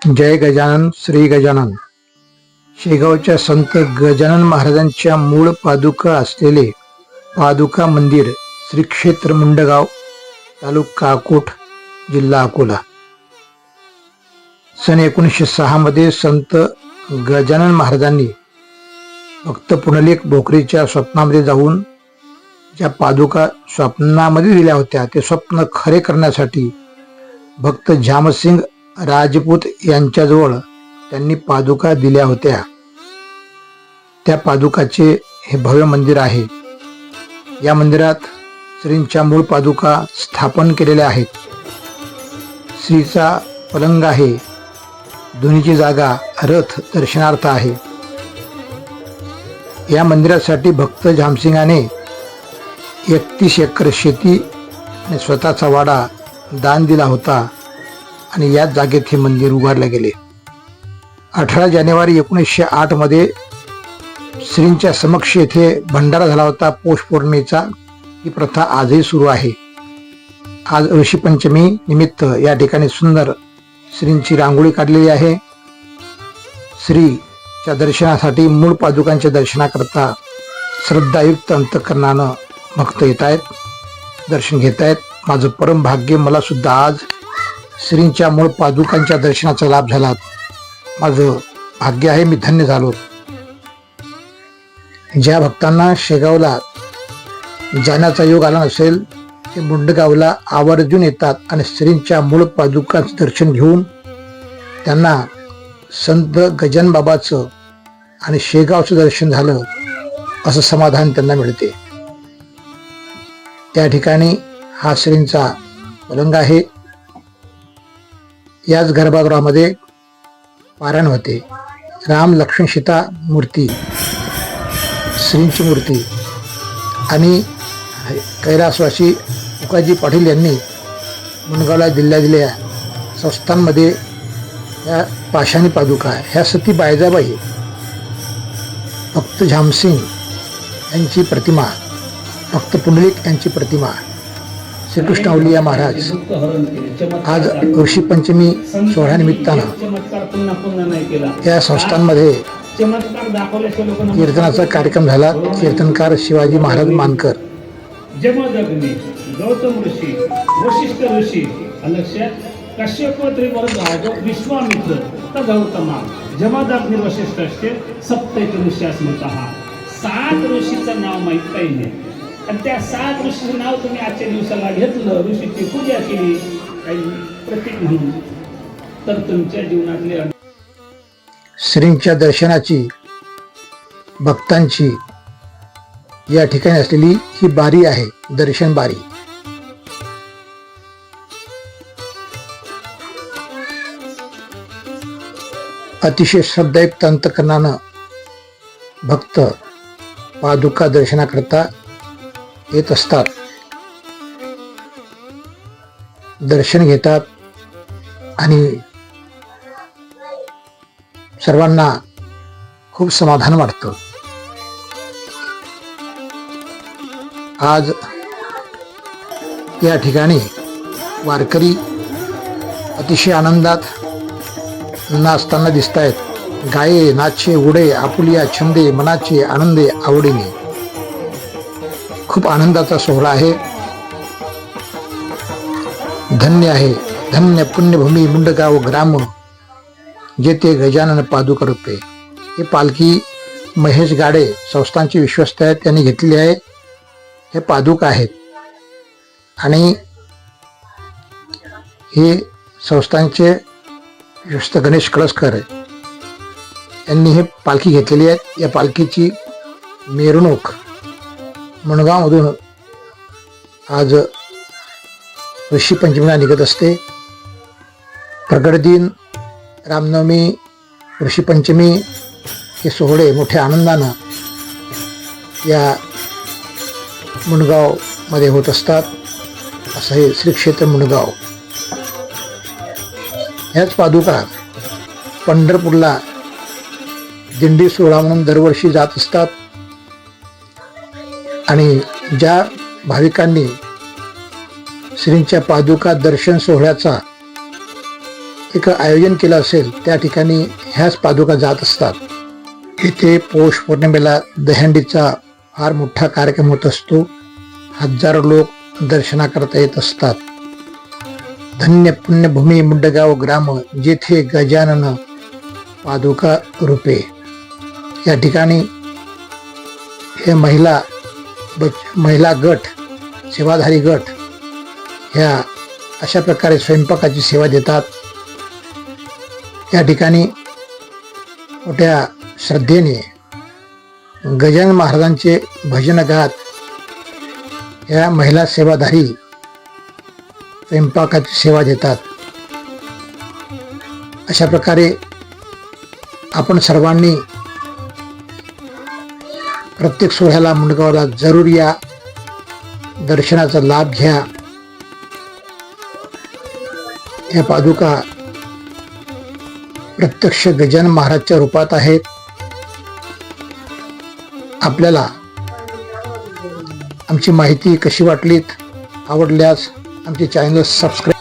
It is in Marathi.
जय गजानन श्री गजानन. शेगावच्या संत गजानन महाराजांच्या मूळ पादुका असलेले पादुका मंदिर श्री क्षेत्र मुंडगाव तालुका अकोट जिल्हा अकोला. सन एकोणीसशे सहा मध्ये संत गजानन महाराजांनी भक्त पुनलेख भोकरीच्या स्वप्नामध्ये जाऊन ज्या पादुका स्वप्नामध्ये दिल्या होत्या ते स्वप्न खरे करण्यासाठी भक्त झामसिंग राजपूत यांच्याजवळ त्यांनी पादुका दिल्या होत्या. त्या पादुकाचे हे भव्य मंदिर आहे. या मंदिरात श्रींच्या मूळ पादुका स्थापन केलेल्या आहेत. श्रीचा पलंग आहे. दोन्हीची जागा रथ दर्शनार्थ आहे. या मंदिरासाठी भक्त झामसिंगाने एकतीस एकर शेती आणि स्वतःचा वाडा दान दिला होता. आणि याच जागेत हे मंदिर उभारले गेले. अठरा जानेवारी एकोणीसशे आठमध्ये श्रींच्या समक्ष येथे भंडारा झाला होता. पौष पौर्णिमेचा ही प्रथा आजही सुरू आहे. आज ऋषीपंचमी निमित्त या ठिकाणी सुंदर श्रींची रांगोळी काढलेली आहे. श्रीच्या दर्शनासाठी मूळ पादुकांच्या दर्शनाकरता श्रद्धायुक्त अंतकरणानं भक्त येत आहेत दर्शन घेत आहेत माझं परम भाग्य मला सुद्धा आज श्रींच्या मूळ पादुकांच्या दर्शनाचा लाभ झाला. माझं भाग्य आहे मी धन्य झालो. ज्या भक्तांना शेगावला जाण्याचा योग आला नसेल ते मुंडगावला आवर्जून येतात आणि श्रींच्या मूळ पादुकांचं दर्शन घेऊन त्यांना संत गजानबाबाचं आणि शेगावचं दर्शन झालं असं समाधान त्यांना मिळते. त्या ठिकाणी हा श्रींचा पलंग आहे. याच गर्भगृहामध्ये पारायण होते. राम लक्ष्मण सीता मूर्ती श्रींची मूर्ती आणि कैलासवासी उकाजी पाटील यांनी मुनगावला दिल्या दिल्या संस्थांमध्ये या पाषाणी पादुका ह्या सती बायजाबाई भक्त झामसिंग यांची प्रतिमा भक्त पुंडलिक यांची प्रतिमा श्रीकृष्ण औलिया महाराज आज ऋषी पंचमी सोहळ्यानिमित्तानं या संस्थांमध्ये कीर्तनाचा कार्यक्रम झाला. कीर्तनकार शिवाजी महाराज मानकर. जमदग्नी गौतम ऋषी वशिष्ठ ऋषी अलक्ष्य कश्यप त्रिवर्ग विश्वामित्र तदौतमा जमदग्नी वशिष्ठस्य सप्तैत ऋष्यास्मृतः सात ऋषीचं नाव माहीत काही नाही. आणि त्या सात ऋषीचं नाव तुम्ही आजच्या दिवसाला घेतलं ऋषीची पूजा केली काही प्रतीक म्हणून तर तुमच्या जीवनातले श्रींच्या दर्शनाची भक्तांची या ठिकाणी असलेली ही बारी आहे दर्शन बारी. अतिशय श्रद्धायुक्त अंतकरणानं भक्त पादुका दर्शनाकरता येत असतात. दर्शन घेतात आणि सर्वांना खूप समाधान वाटतं. आज या ठिकाणी वारकरी अतिशय आनंदात नाचताना दिसत आहेत गाये नाचे उडे आपुलिया छंदे मनाचे आनंदे आवडीने. खूप आनंदाचा सोहळा आहे. धन्य आहे. धन्य पुण्यभूमी मुंडगाव ग्राम जेथे गजानन पादुका रुपे हे पालखी महेश गाडे संस्थांची विश्वस्त आहेत त्यांनी घेतली आहे. हे पादुका आहेत. आणि हे संस्थांचे विश्वस्त गणेश कळसकर यांनी हे पालखी घेतलेली आहे. या पालखीची मिरवणूक मुणगावमधून आज ऋषी पंचमीला निघत असते. प्रगट दिन रामनवमी ऋषीपंचमी हे सोहळे मोठ्या आनंदानं या मुणगावमध्ये होत असतात. असं हे श्री क्षेत्र मुणगाव ह्याच पादुका पंढरपूरला दिंडी सोहळा म्हणून दरवर्षी जात असतात. आणि ज्या भाविकांनी श्रींच्या पादुका दर्शन सोहळ्याचा एक आयोजन केलं असेल त्या ठिकाणी ह्याच पादुका जात असतात. इथे पौष पौर्णिमेला दहंडीचा फार मोठा कार्यक्रम होत असतो. हजारो लोक दर्शनाकरता येत असतात. धन्य पुण्यभूमी मुंडगाव ग्राम जेथे गजानन पादुका रूपे. या ठिकाणी हे महिला महिला गट सेवाधारी गट ह्या अशा प्रकारे स्वयंपाकाची सेवा देतात. या ठिकाणी मोठ्या श्रद्धेने गजानन महाराजांचे भजन गात या महिला सेवाधारी स्वयंपाकाची सेवा देतात. अशा प्रकारे आपण सर्वांनी प्रत्येक सोहळ्याला मुंडगावला जरूर या. दर्शनाचा लाभ घ्या. या पादुका प्रत्यक्ष गजान महाराजच्या रूपात आहेत. आपल्याला आमची माहिती कशी वाटलीत आवडल्यास आमचे चॅनल सबस्क्राईब